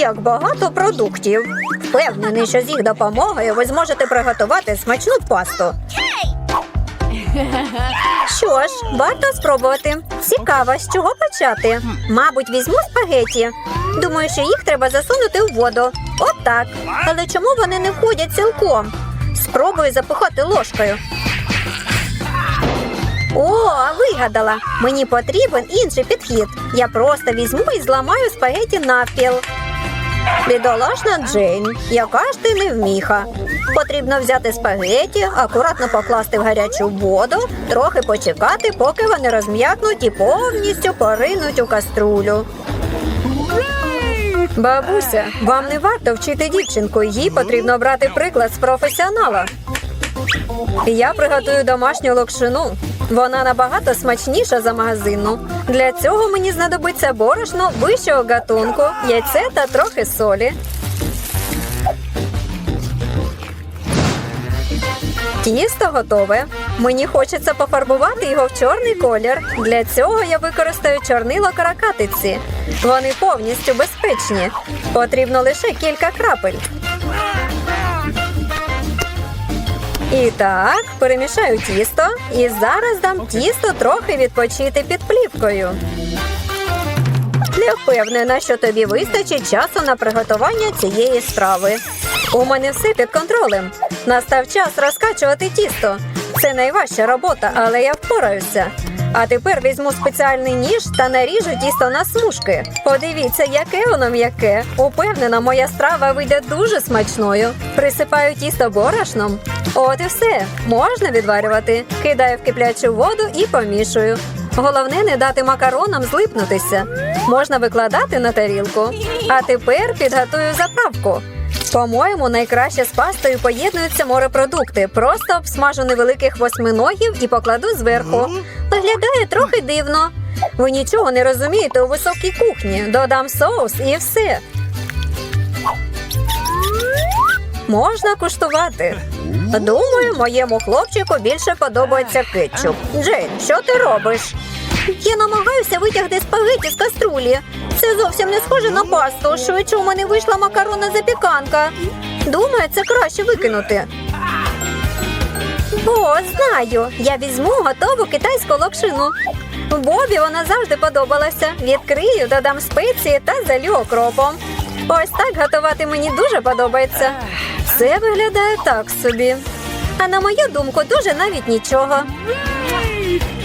Як багато продуктів. Впевнений, що з їх допомогою ви зможете приготувати смачну пасту. Що ж, варто спробувати. Цікаво, з чого почати. Мабуть, візьму спагеті. Думаю, що їх треба засунути у воду. От. Але чому вони не входять цілком? Спробую запихати ложкою. О, вигадала! Мені потрібен інший підхід. Я просто візьму і зламаю спагеті навпіл. Бідолашна Джейн, яка ж ти невміха. Потрібно взяти спагеті, акуратно покласти в гарячу воду, трохи почекати, поки вони розм'якнуть і повністю поринуть у каструлю. Бабуся, вам не варто вчити дівчинку, їй потрібно брати приклад з професіонала. Я приготую домашню локшину. Вона набагато смачніша за магазинну. Для цього мені знадобиться борошно вищого гатунку, яйце та трохи солі. Тісто готове. Мені хочеться пофарбувати його в чорний колір. Для цього я використаю чорнило каракатиці. Вони повністю безпечні. Потрібно лише кілька крапель. І так, перемішаю тісто і зараз дам тісто трохи відпочити під плівкою. Не впевнена, що тобі вистачить часу на приготування цієї страви. У мене все під контролем. Настав час розкачувати тісто. Це найважча робота, але я впораюся. А тепер візьму спеціальний ніж та наріжу тісто на смужки. Подивіться, яке воно м'яке. Упевнена, моя страва вийде дуже смачною. Присипаю тісто борошном. От і все. Можна відварювати. Кидаю в киплячу воду і помішую. Головне не дати макаронам злипнутися. Можна викладати на тарілку. А тепер підготую заправку. По-моєму, найкраще з пастою поєднуються морепродукти. Просто обсмажу невеликих восьминогів і покладу зверху. Виглядає трохи дивно. Ви нічого не розумієте у високій кухні. Додам соус і все. Можна куштувати. Думаю, моєму хлопчику більше подобається кетчуп. Джейн, що ти робиш? Я намагаюся витягти спагеті з каструлі. Це зовсім не схоже на пасту. Швидше у мене вийшла макаронна запіканка. Думаю, це краще викинути. О, знаю. Я візьму готову китайську локшину. Бобі вона завжди подобалася. Відкрию, додам спеції та залю окропом. Ось так готувати мені дуже подобається. Все виглядає так собі. А на мою думку, дуже навіть нічого.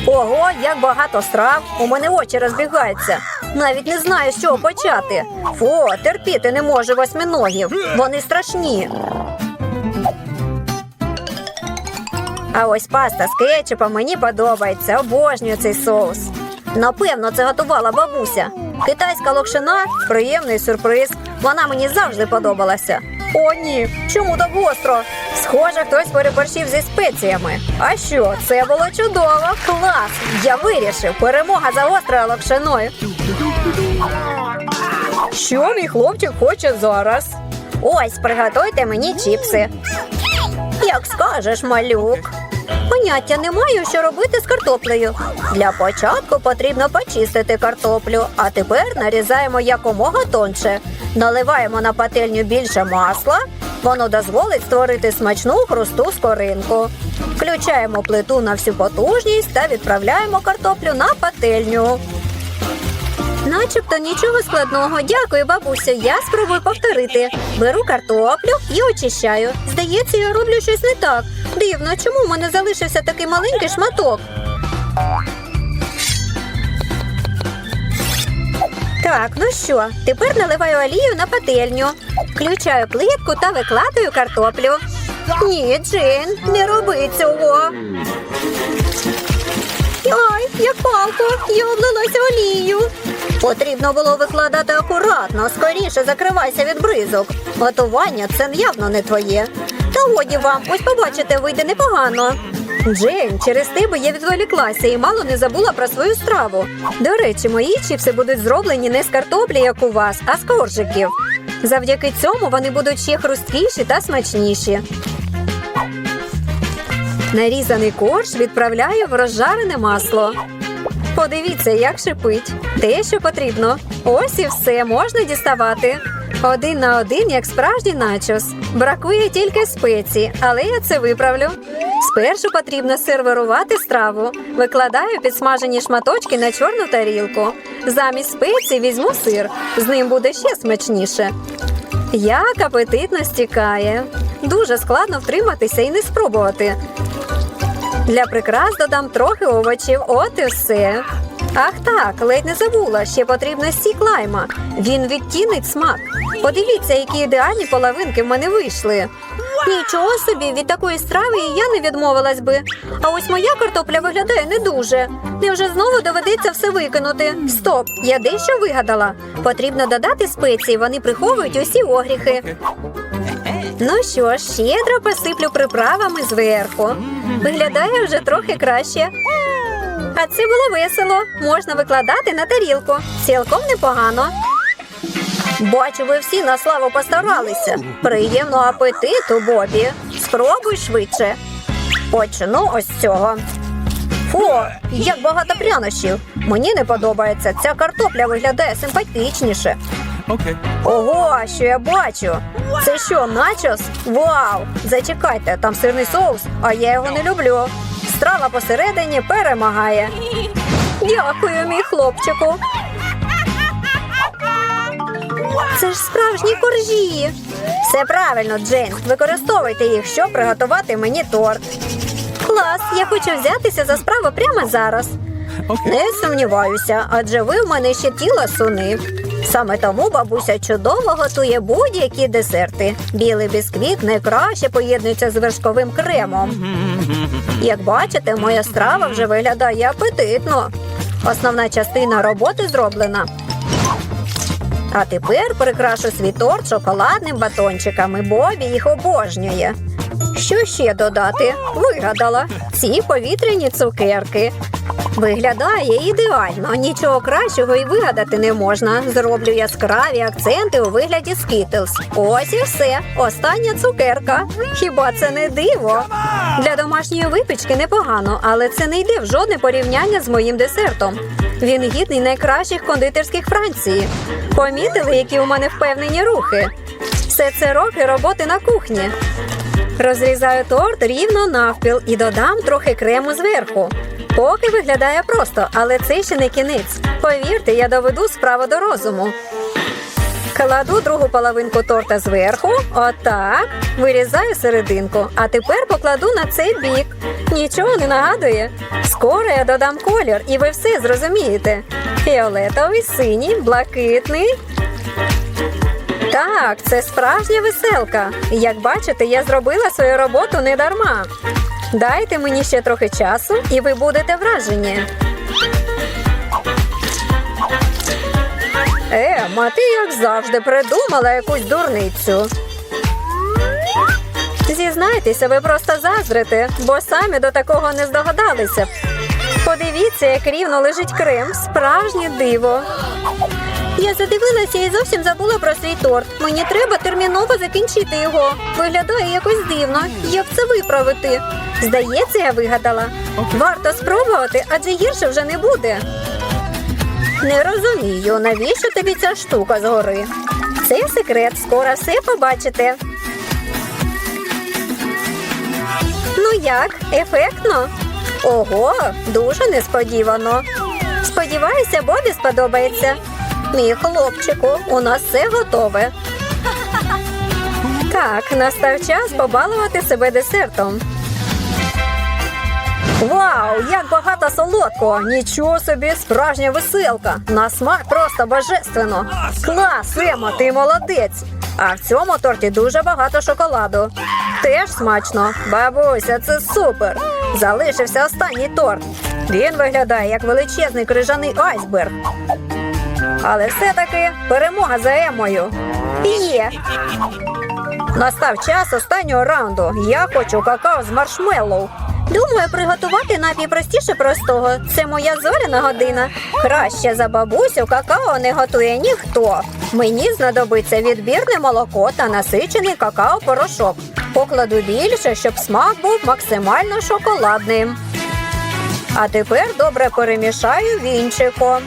Ого, як багато страв. У мене очі розбігаються. Навіть не знаю, з чого почати. Фу, терпіти не можу восьминогів. Вони страшні. А ось паста з кетчупом мені подобається. Обожнюю цей соус. Напевно, це готувала бабуся. Китайська локшина приємний сюрприз. Вона мені завжди подобалася. О, ні, чому так гостро? Схоже, хтось переборщив зі спеціями. А що, це було чудово. Клас! Я вирішив. Перемога за гострою локшиною. Що мій хлопчик хоче зараз? Ось, приготуйте мені чіпси. Як скажеш, малюк. Поняття не маю, що робити з картоплею. Для початку потрібно почистити картоплю, а тепер нарізаємо якомога тонше. Наливаємо на пательню більше масла. Воно дозволить створити смачну хрусту скоринку. Включаємо плиту на всю потужність та відправляємо картоплю на пательню. Начебто нічого складного. Дякую, бабусю. Я спробую повторити. Беру картоплю і очищаю. Здається, я роблю щось не так. Дивно, чому в мене залишився такий маленький шматок? Так, ну що, тепер наливаю олію на пательню. Включаю плитку та викладаю картоплю. Ні, Джейн, не роби цього. Ай, як палко, я облилася олією. Потрібно було викладати акуратно, скоріше закривайся від бризок. Готування це явно не твоє. Та годі вам, ось побачите, вийде непогано. Джейн, через тебе я відволіклася і мало не забула про свою страву. До речі, мої чіпси будуть зроблені не з картоплі, як у вас, а з коржиків. Завдяки цьому вони будуть ще хрусткіші та смачніші. Нарізаний корж відправляю в розжарене масло. Подивіться, як шипить. Те, що потрібно. Ось і все можна діставати. Один на один, як справжній начос. Бракує тільки спеції, але я це виправлю. Спершу потрібно сервірувати страву. Викладаю підсмажені шматочки на чорну тарілку. Замість спецій візьму сир. З ним буде ще смачніше. Як апетитно стікає. Дуже складно втриматися і не спробувати. Для прикрас додам трохи овочів, от і все. Ах так, ледь не забула, ще потрібно сік лайма. Він відтінить смак. Подивіться, які ідеальні половинки в мене вийшли. Нічого собі, від такої страви я не відмовилась би. А ось моя картопля виглядає не дуже. Невже знову доведеться все викинути? Стоп, я дещо вигадала. Потрібно додати спеції, вони приховують усі огріхи. Ну що ж, щедро посиплю приправами зверху. Виглядає вже трохи краще. А це було весело. Можна викладати на тарілку. Цілком непогано. Бачу, ви всі на славу постаралися. Приємного апетиту, Бобі. Спробуй швидше. Почну ось цього. Фу, як багато прянощів. Мені не подобається. Ця картопля виглядає симпатичніше. Okay. Ого, що я бачу? Це що, начос? Вау! Зачекайте, там сирний соус, а я його не люблю. Страва посередині перемагає. Дякую, мій хлопчику. Це ж справжні коржі. Все правильно, Джейн. Використовуйте їх, щоб приготувати мені торт. Клас, я хочу взятися за справу прямо зараз. Не сумніваюся, адже ви в мене ще тіло суни. Саме тому бабуся чудово готує будь-які десерти. Білий бісквіт найкраще поєднується з вершковим кремом. Як бачите, моя страва вже виглядає апетитно. Основна частина роботи зроблена. А тепер прикрашу свій торт шоколадним батончиками. Бобі їх обожнює. Що ще додати? Вигадала ці повітряні цукерки. Виглядає ідеально, нічого кращого і вигадати не можна. Зроблю яскраві акценти у вигляді скітлс. Ось і все. Остання цукерка. Хіба це не диво? Для домашньої випічки непогано, але це не йде в жодне порівняння з моїм десертом. Він гідний найкращих кондитерських Франції. Помітили, які у мене впевнені рухи. Все це роки роботи на кухні. Розрізаю торт рівно навпіл і додам трохи крему зверху. Поки виглядає просто, але це ще не кінець. Повірте, я доведу справу до розуму. Кладу другу половинку торта зверху, отак, вирізаю серединку, а тепер покладу на цей бік. Нічого не нагадує. Скоро я додам колір, і ви все зрозумієте. Фіолетовий, синій, блакитний. Так, це справжня веселка. Як бачите, я зробила свою роботу не дарма. Дайте мені ще трохи часу, і ви будете вражені. Ема, ти як завжди придумала якусь дурницю. Зізнайтеся, ви просто заздрите, бо самі до такого не здогадалися. Подивіться, як рівно лежить крем. Справжнє диво. Я задивилася і зовсім забула про свій торт. Мені треба терміново закінчити його. Виглядає якось дивно. Як це виправити? Здається, я вигадала. Варто спробувати, адже гірше вже не буде. Не розумію, навіщо тобі ця штука згори? Це секрет, скоро все побачите. Ну як, ефектно? Ого, дуже несподівано. Сподіваюся, Бобі сподобається. Мій хлопчику, у нас все готове. Так, настав час побалувати себе десертом. Вау, як багато солодкого! Нічого собі, справжня веселка. На смак просто божественно. Клас, Ема, ти молодець. А в цьому торті дуже багато шоколаду. Теж смачно. Бабуся, це супер. Залишився останній торт. Він виглядає як величезний крижаний айсберг. Але все-таки перемога за Емою. Є. Настав час останнього раунду. Я хочу какао з маршмеллоу. Думаю, приготувати напій простіше простого. Це моя зоряна година. Краще за бабусю какао не готує ніхто. Мені знадобиться відбірне молоко та насичений какао-порошок. Покладу більше, щоб смак був максимально шоколадним. А тепер добре перемішаю вінчиком.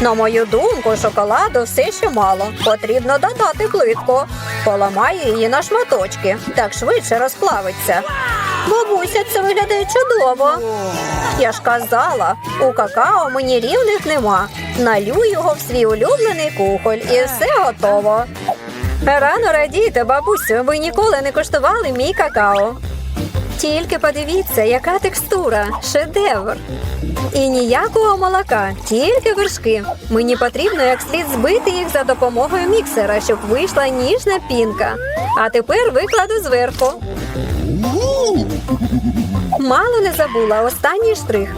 На мою думку, шоколаду все ще мало. Потрібно додати плитку. Поламаю її на шматочки, так швидше розплавиться. Бабуся, це виглядає чудово. Я ж казала, у какао мені рівних нема. Налю його в свій улюблений кухоль і все готово. Рано радійте, бабусю, ви ніколи не куштували мій какао. Тільки подивіться, яка текстура, шедевр. І ніякого молока, тільки вершки. Мені потрібно як слід збити їх за допомогою міксера, щоб вийшла ніжна пінка. А тепер викладу зверху. Мало не забула останній штрих.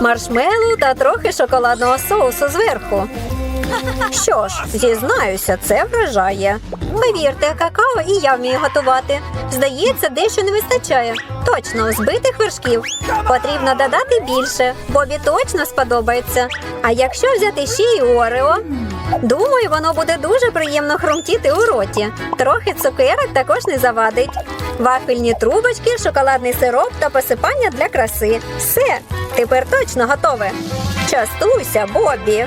Маршмеллоу та трохи шоколадного соусу зверху. Що ж, зізнаюся, це вражає. Повірте, какао і я вмію готувати. Здається, дещо не вистачає. Точно, збитих вершків. Потрібно додати більше, Бобі точно сподобається. А якщо взяти ще й орео, думаю, воно буде дуже приємно хрумтіти у роті. Трохи цукерок також не завадить. Вафельні трубочки, шоколадний сироп та посипання для краси. Все, тепер точно готове. Частуйся, Бобі.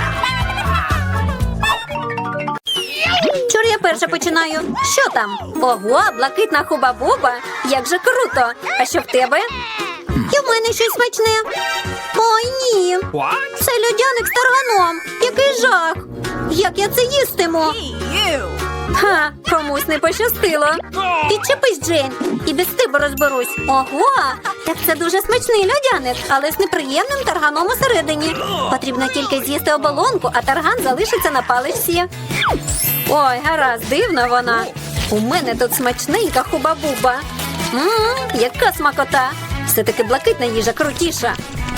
Перша починаю. Що там? Ого, блакитна хуба-буба. Як же круто! А що в тебе? І в мене щось смачне. Ой, ні. Це людяник з тарганом. Який жах. Як я це їстиму? Ха, комусь не пощастило. Підчепись, Джейн, і без тебе розберусь. Ого, так це дуже смачний льодяник, але з неприємним тарганом усередині. Потрібно тільки з'їсти оболонку, а тарган залишиться на паличці. Ой, гаразд, дивна вона. У мене тут смачненька хуба-буба. Ммм, яка смакота. Все-таки блакитна їжа крутіша.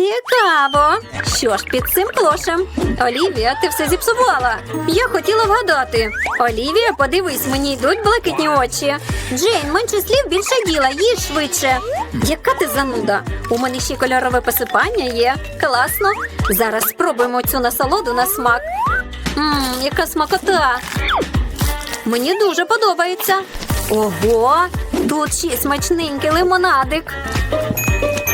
Цікаво. Що ж під цим клошем? Олівія, ти все зіпсувала. Я хотіла вгадати. Олівія, подивись, мені йдуть блакитні очі. Джейн, менше слів, більше діла, їж швидше. Яка ти зануда? У мене ще кольорове посипання є. Класно. Зараз спробуємо цю насолоду на смак. Ммм, яка смакота. Мені дуже подобається. Ого, тут ще смачненький лимонадик.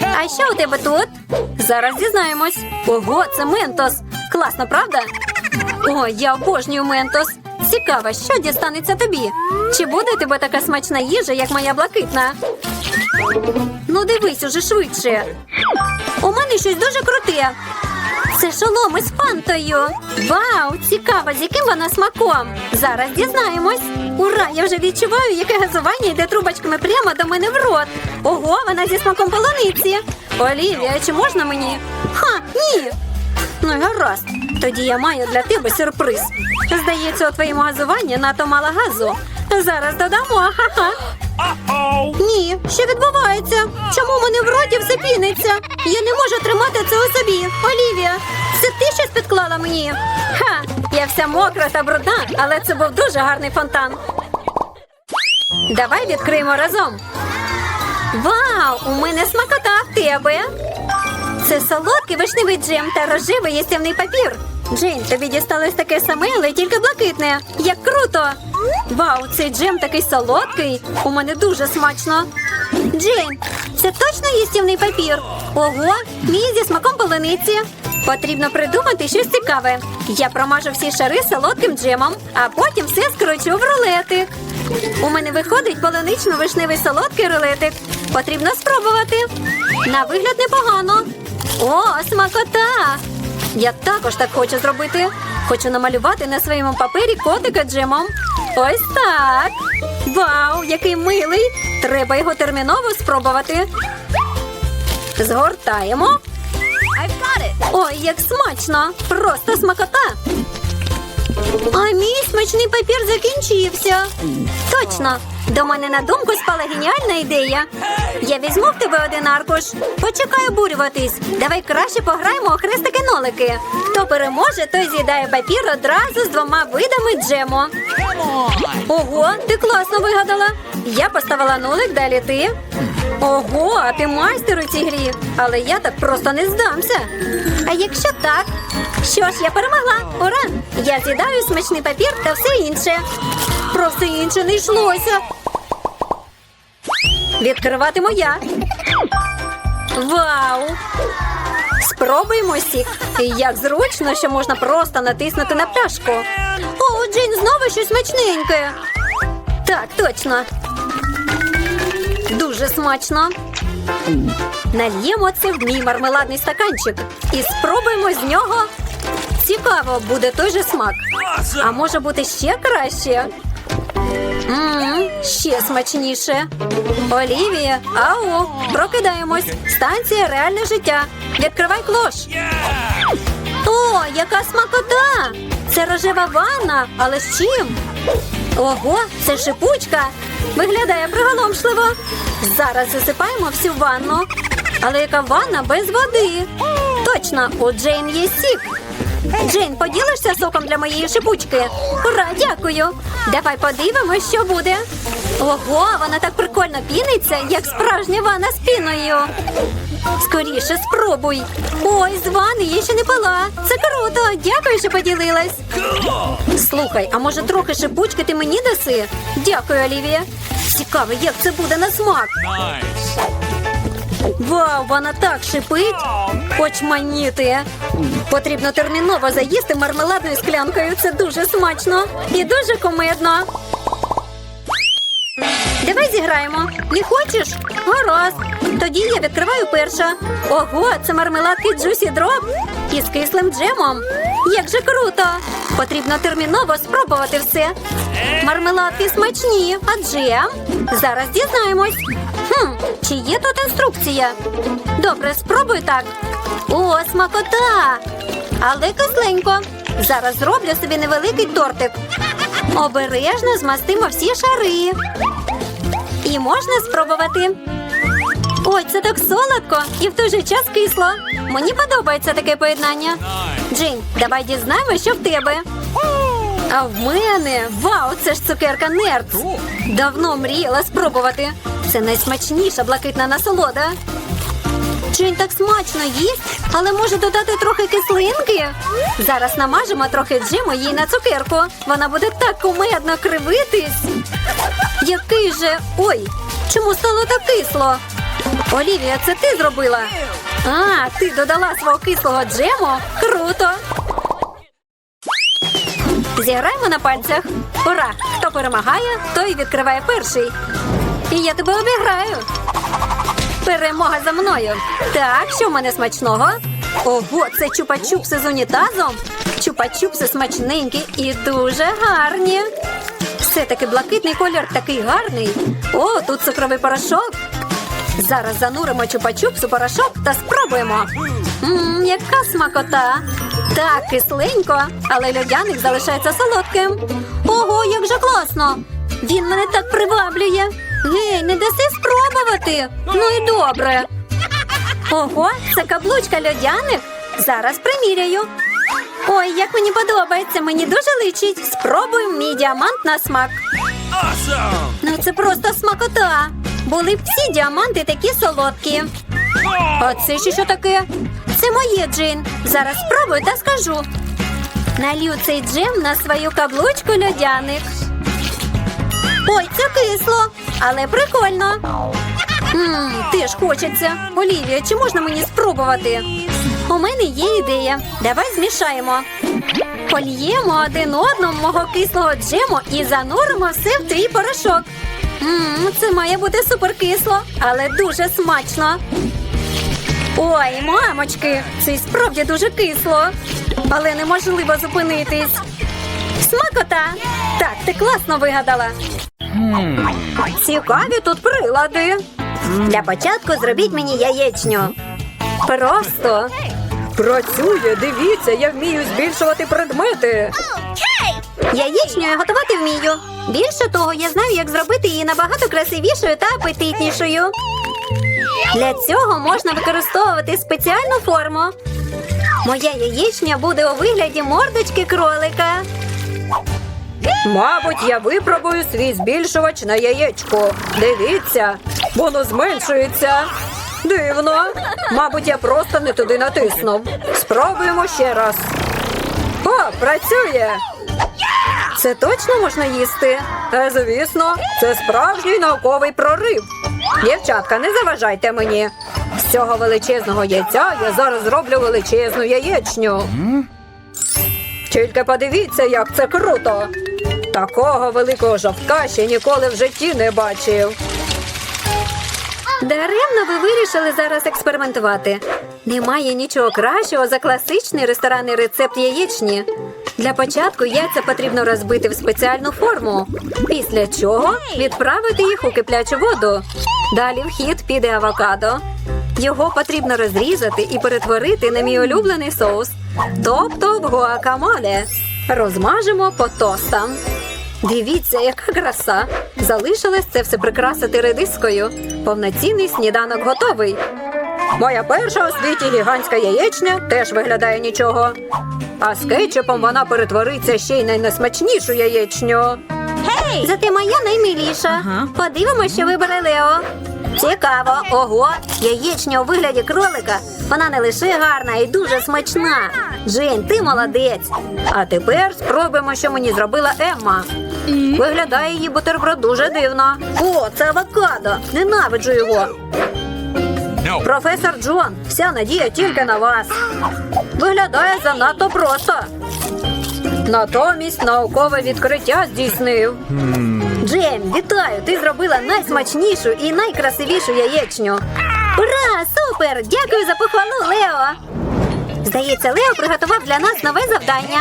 А що у тебе тут? Зараз дізнаємось. Ого, це ментос. Класно, правда? О, я обожнюю ментос. Цікаво, що дістанеться тобі? Чи буде тебе така смачна їжа, як моя блакитна? Ну, дивись уже швидше. У мене щось дуже круте. Це шолом із фантою. Вау, цікаво, з яким вона смаком. Зараз дізнаємось. Ура! Я вже відчуваю, яке газування йде трубочками прямо до мене в рот. Ого, вона зі смаком полуниці. Олівія, чи можна мені? Ха, ні. Ну гаразд. Тоді я маю для тебе сюрприз. Здається, у твоєму газуванні надто мало газу. Зараз додамо, ха-ха. Ні, що відбувається? Чому в мене в роті все піниться? Я не можу тримати це у собі. Олівія, це ти щось підклала мені? Ха, я вся мокра та брудна, але це був дуже гарний фонтан. Давай відкриємо разом. Вау, у мене смакота в тебе. Це солодкий вишневий джем та рожевий їстівний папір. Джейн, тобі дісталось таке саме, але тільки блакитне. Як круто! Вау, цей джем такий солодкий. У мене дуже смачно. Джейн, це точно їстівний папір. Ого, мій зі смаком полуниці. Потрібно придумати щось цікаве. Я промажу всі шари солодким джемом, а потім все скручу в рулетик. У мене виходить полунично-вишневий солодкий рулетик. Потрібно спробувати. На вигляд непогано. О, смакота! Я також так хочу зробити. Хочу намалювати на своєму папері котика джемом. Ось так. Вау, який милий! Треба його терміново спробувати. Згортаємо. Ой, як смачно! Просто смакота! А смачний папір закінчився. Точно, до мене на думку спала геніальна ідея. Я візьму в тебе один аркуш. Почекай обурюватись. Давай краще пограємо у хрестики-нолики. Хто переможе, той з'їдає папір одразу з двома видами джему. Ого, ти класно вигадала. Я поставила нулик, далі ти. Ого, а ти майстер у цій грі. Але я так просто не здамся. А якщо так? Що ж, я перемогла. Ура! Я з'їдаю смачний папір та все інше. Про все інше не йшлося. Відкриватиму я. Вау! Спробуємо сік. Як зручно, що можна просто натиснути на пляшку. О, Джейн, знову щось смачненьке. Так, точно. Дуже смачно. Нальємо це в мій мармеладний стаканчик і спробуємо з нього. Цікаво, буде той же смак. А може бути ще краще? Ммм, ще смачніше. Олівія, ау, прокидаємось. Станція реальне життя. Відкривай клош. О, яка смакота! Це рожева ванна, але з чим? Ого, це шипучка. Виглядає приголомшливо. Зараз засипаємо всю ванну. Але яка ванна без води? Точно, у Джейн є сік. Джейн, поділишся соком для моєї шипучки? Ура, дякую. Давай подивимось, що буде. Ого, вона так прикольно піниться, як справжня ванна з піною. Скоріше спробуй. Ой, з ванни я ще не пила. Це круто. Дякую, що поділилась. Слухай, а може трохи шипучки ти мені даси? Дякую, Олівія. Цікаво, як це буде на смак. Вау, вона так шипить. Очманіти. Потрібно терміново заїсти мармеладною склянкою. Це дуже смачно і дуже комедно. Давай зіграємо. Не хочеш? Гаразд. Тоді я відкриваю перша. Ого, це мармеладки Juicy Drop із кислим джемом. Як же круто! Потрібно терміново спробувати все. Мармеладки смачні, а джем? Зараз дізнаємось. Хм, чи є тут інструкція? Добре, спробуй так. О, смакота! Але кисленько. Зараз зроблю собі невеликий тортик. Обережно змастимо всі шари. І можна спробувати. Ой, це так солодко і в той же час кисло. Мені подобається таке поєднання. Джин, давай дізнаємося, що в тебе. А в мене вау, це ж цукерка Нерц. Давно мріяла спробувати. Це найсмачніша блакитна насолода. Джин так смачно їсть, але може додати трохи кислинки. Зараз намажемо трохи джиму їй на цукерку. Вона буде так кумедно кривитись. Який же. Ой, чому стало так кисло? Олівія, це ти зробила? А, ти додала свого кислого джему? Круто! Зіграємо на пальцях. Ура! Хто перемагає, той відкриває перший. І я тебе обіграю. Перемога за мною. Так, що в мене смачного? Ого, це чупа-чупси з унітазом. Чупа-чупси смачненькі і дуже гарні. Все-таки блакитний колір такий гарний. О, тут цукровий порошок. Зараз зануримо чупа-чупс у порошок та спробуємо. Ммм, яка смакота. Так, кисленько, але льодяник залишається солодким. Ого, як же класно! Він мене так приваблює. Гей, не даси спробувати. Ну і добре. Ого, це каблучка льодяник. Зараз приміряю. Ой, як мені подобається, мені дуже личить. Спробуємо мій діамант на смак. Awesome. Ну це просто смакота. Були б всі діаманти такі солодкі. А це ще що таке? Це моє Джейн. Зараз спробую та скажу. Налью цей джем на свою каблучку льодяник. Ой, це кисло, але прикольно. Ммм, теж хочеться. Олівія, чи можна мені спробувати? У мене є ідея. Давай змішаємо. Польємо один одному мого кислого джему і зануримо все в твій порошок. Ммм, це має бути суперкисло, але дуже смачно. Ой, мамочки, це й справді дуже кисло. Але неможливо зупинитись. Смакота! Так, ти класно вигадала. Цікаві тут прилади. Для початку зробіть мені яєчню. Просто. Працює, дивіться, я вмію збільшувати предмети. Яєчню я готувати вмію. Більше того, я знаю, як зробити її набагато красивішою та апетитнішою. Для цього можна використовувати спеціальну форму. Моя яєчня буде у вигляді мордочки кролика. Мабуть, я випробую свій збільшувач на яєчко. Дивіться, воно зменшується. Дивно. Мабуть, я просто не туди натиснув. Спробуємо ще раз. О, працює. Це точно можна їсти? Е, звісно, це справжній науковий прорив. Дівчатка, не заважайте мені. З цього величезного яйця я зараз зроблю величезну яєчню. Тільки подивіться, як це круто. Такого великого жовтка ще ніколи в житті не бачив. Даремно ви вирішили зараз експериментувати. Немає нічого кращого за класичний ресторанний рецепт яєчні. Для початку яйця потрібно розбити в спеціальну форму, після чого відправити їх у киплячу воду. Далі в хід піде авокадо. Його потрібно розрізати і перетворити на мій улюблений соус, тобто в гуакамоле. Розмажемо по тостам. Дивіться, яка краса! Залишилось це все прикрасити редискою. Повноцінний сніданок готовий. Моя перша у світі гігантська яєчня теж виглядає нічого. А з кетчупом вона перетвориться ще й на найсмачнішу яєчню. Гей! Зате моя наймиліша. Подивимося, що вибере Лео. Цікаво, ого, яєчня у вигляді кролика. Вона не лише гарна і дуже смачна. Джейн, ти молодець. А тепер спробуємо, що мені зробила Емма. Виглядає її бутерброд дуже дивно. О, це авокадо. Ненавиджу його. Професор Джон, вся надія тільки на вас. Виглядає занадто просто. Натомість наукове відкриття здійснив. Джейн, вітаю! Ти зробила найсмачнішу і найкрасивішу яєчню. Ура! Супер! Дякую за похвалу, Лео! Здається, Лео приготував для нас нове завдання.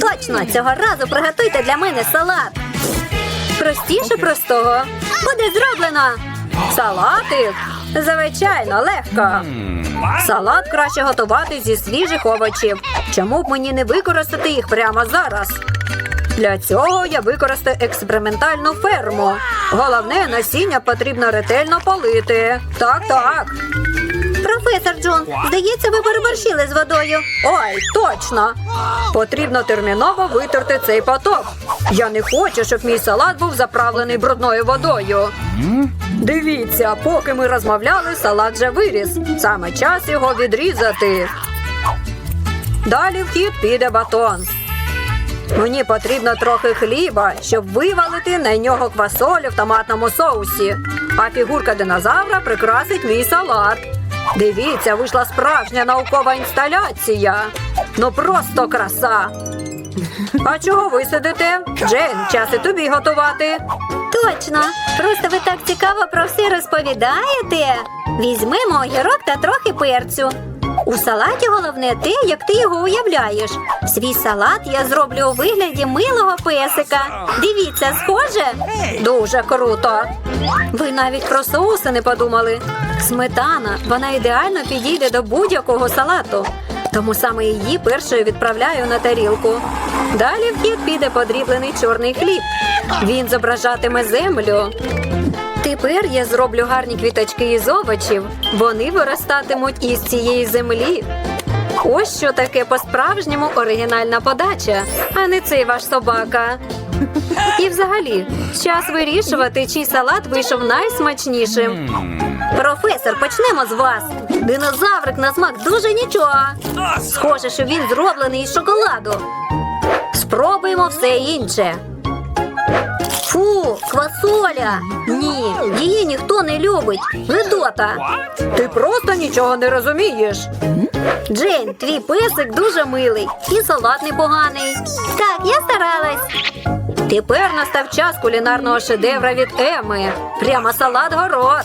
Точно, цього разу приготуйте для мене салат. Простіше простого. Буде зроблено. Салатик. Звичайно, легко. Салат краще готувати зі свіжих овочів. Чому б мені не використати їх прямо зараз? Для цього я використаю експериментальну ферму. Головне, насіння потрібно ретельно полити. Так, так. Професор Джон, здається, ви переборщили з водою. Ой, точно. Потрібно терміново витерти цей поток. Я не хочу, щоб мій салат був заправлений брудною водою. Дивіться, поки ми розмовляли, салат вже виріс. Саме час його відрізати. Далі в хід піде батон. Мені потрібно трохи хліба, щоб вивалити на нього квасолю в томатному соусі. А фігурка динозавра прикрасить мій салат. Дивіться, вийшла справжня наукова інсталяція. Ну просто краса. А чого ви сидите? Джейн, час і тобі готувати. Точно. Просто ви так цікаво про все розповідаєте. Візьмемо огірок та трохи перцю. У салаті головне те, як ти його уявляєш. Свій салат я зроблю у вигляді милого песика. Дивіться, схоже? Дуже круто. Ви навіть про соуси не подумали. Сметана, вона ідеально підійде до будь-якого салату. Тому саме її першою відправляю на тарілку. Далі в хід піде подріблений чорний хліб. Він зображатиме землю. Тепер я зроблю гарні квіточки із овочів. Вони виростатимуть із цієї землі. Ось що таке по-справжньому оригінальна подача, а не цей ваш собака. І взагалі, час вирішувати, чий салат вийшов найсмачнішим. Професор, почнемо з вас. Динозаврик на смак дуже нічого. Схоже, що він зроблений із шоколаду. Спробуємо все інше. Фу, квасоля! Ні, її ніхто не любить. Видота. Ти просто нічого не розумієш. Джейн, твій песик дуже милий і салат непоганий. Так, я старалась. Тепер настав час кулінарного шедевра від Еми. Прямо салат город.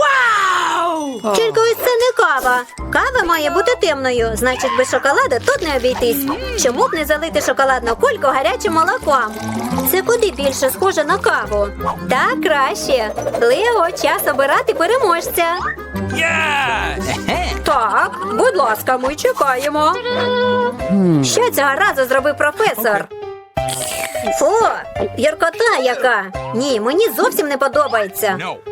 Вау! Тільки ось це не кава. Кава має бути темною, значить без шоколаду тут не обійтись. Чому б не залити шоколадну кульку гарячим молоком? Це куди більше схоже на каву. Так краще. Лео, час обирати переможця. Yeah! Так, будь ласка, ми чекаємо. Що цього разу зробив професор? Фу, гіркота яка. Ні, мені зовсім не подобається. No.